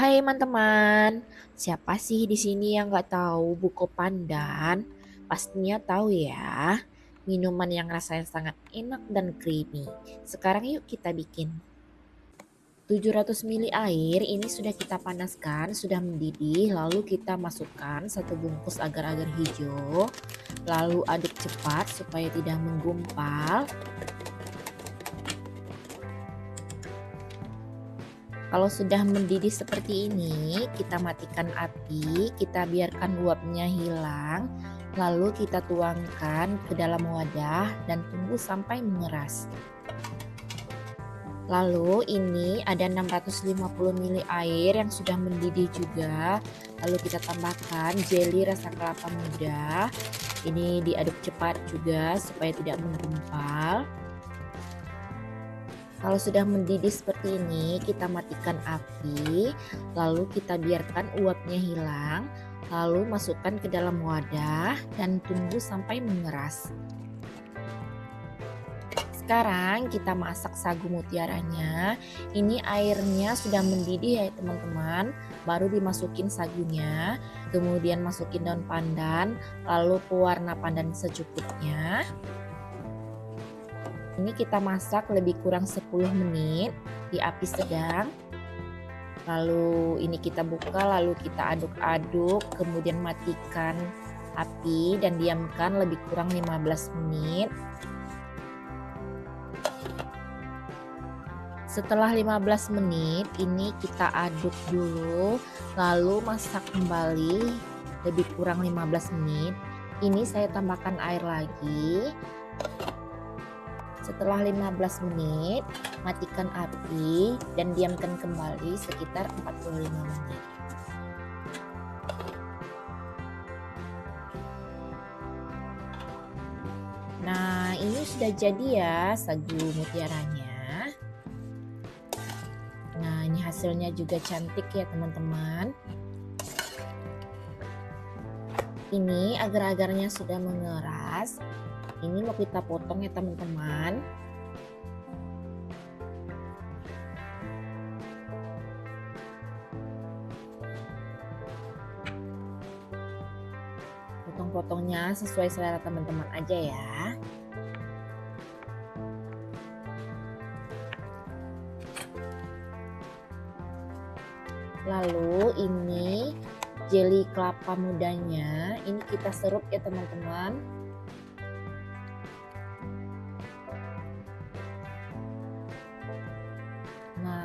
Hai teman-teman, siapa sih di sini yang nggak tahu buko pandan? Pastinya tahu ya, minuman yang rasanya sangat enak dan creamy. Sekarang yuk kita bikin. 700 ml air ini sudah kita panaskan, sudah mendidih, lalu kita masukkan satu bungkus agar-agar hijau, lalu aduk cepat supaya tidak menggumpal. Kalau sudah mendidih seperti ini, kita matikan api, kita biarkan uapnya hilang, lalu kita tuangkan ke dalam wadah dan tunggu sampai mengeras. Lalu ini ada 650 ml air yang sudah mendidih juga. Lalu kita tambahkan jelly rasa kelapa muda. Ini diaduk cepat juga supaya tidak menggumpal. Kalau sudah mendidih seperti ini, kita matikan api, lalu kita biarkan uapnya hilang, lalu masukkan ke dalam wadah dan tunggu sampai mengeras. Sekarang kita masak sagu mutiaranya. Ini airnya sudah mendidih ya teman-teman. Baru dimasukin sagunya, kemudian masukin daun pandan, lalu pewarna pandan secukupnya. Ini kita masak lebih kurang 10 menit di api sedang. Lalu ini kita buka, lalu kita aduk-aduk, kemudian matikan api dan diamkan lebih kurang 15 menit. Setelah 15 menit, ini kita aduk dulu, lalu masak kembali lebih kurang 15 menit. Ini saya tambahkan air lagi. Setelah 15 menit, matikan api dan diamkan kembali sekitar 45 menit. Nah, ini sudah jadi ya sagu mutiaranya. Nah, ini hasilnya juga cantik ya teman-teman. Ini agar-agarnya sudah mengeras, ini mau kita potong ya teman-teman. Potong-potongnya sesuai selera teman-teman aja ya. Lalu ini jelly kelapa mudanya ini kita serut ya teman-teman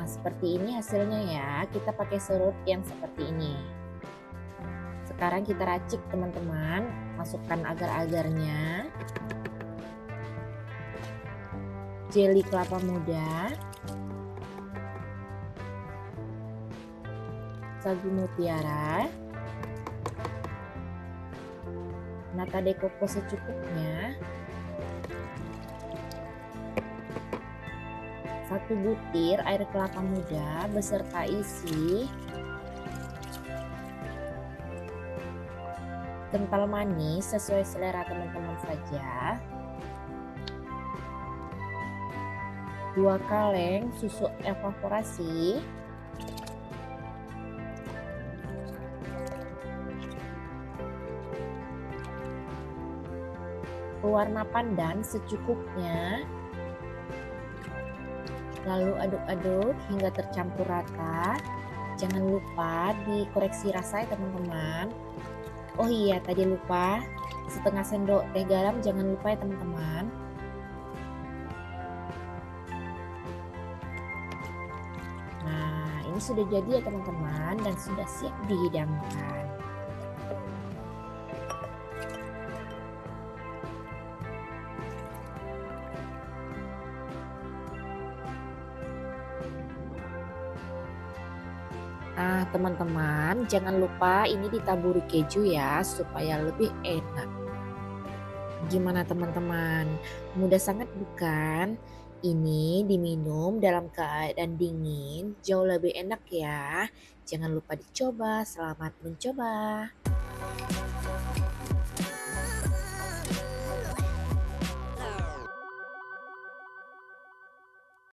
seperti ini hasilnya ya. Kita pakai serut yang seperti ini. Sekarang kita racik teman-teman. Masukkan agar-agarnya. Jelly kelapa muda. Sagu mutiara. Nata de coco secukupnya. Satu butir air kelapa muda beserta isi kental manis sesuai selera teman-teman saja. Dua kaleng susu evaporasi. Warna pandan secukupnya Lalu aduk-aduk hingga tercampur rata. Jangan lupa dikoreksi rasa ya teman-teman. Oh iya, tadi lupa setengah sendok teh garam jangan lupa ya teman-teman. Nah, ini sudah jadi ya teman-teman dan sudah siap dihidangkan. Nah, teman-teman, jangan lupa ini ditaburi keju ya supaya lebih enak. Gimana teman-teman? Mudah sangat bukan? Ini diminum dalam keadaan dingin jauh lebih enak ya. Jangan lupa dicoba. Selamat mencoba.